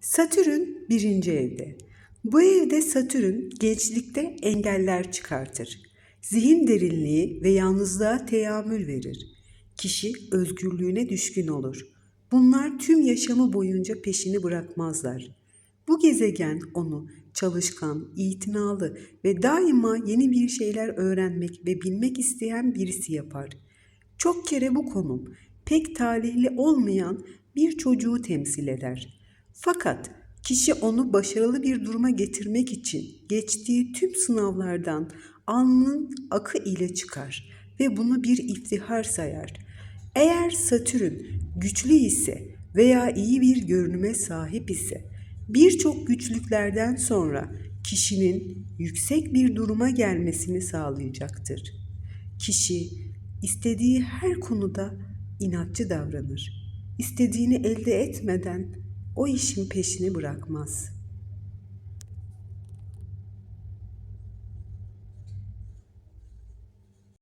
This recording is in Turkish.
Satürn birinci evde. Bu evde Satürn gençlikte engeller çıkartır. Zihin derinliği ve yalnızlığa teamül verir. Kişi özgürlüğüne düşkün olur. Bunlar tüm yaşamı boyunca peşini bırakmazlar. Bu gezegen onu çalışkan, itinalı ve daima yeni bir şeyler öğrenmek ve bilmek isteyen birisi yapar. Çok kere bu konum pek talihli olmayan bir çocuğu temsil eder. Fakat kişi onu başarılı bir duruma getirmek için geçtiği tüm sınavlardan alnının akı ile çıkar ve bunu bir iftihar sayar. Eğer Satürn güçlü ise veya iyi bir görünüme sahip ise birçok güçlüklerden sonra kişinin yüksek bir duruma gelmesini sağlayacaktır. Kişi istediği her konuda inatçı davranır. İstediğini elde etmeden o işin peşini bırakmaz.''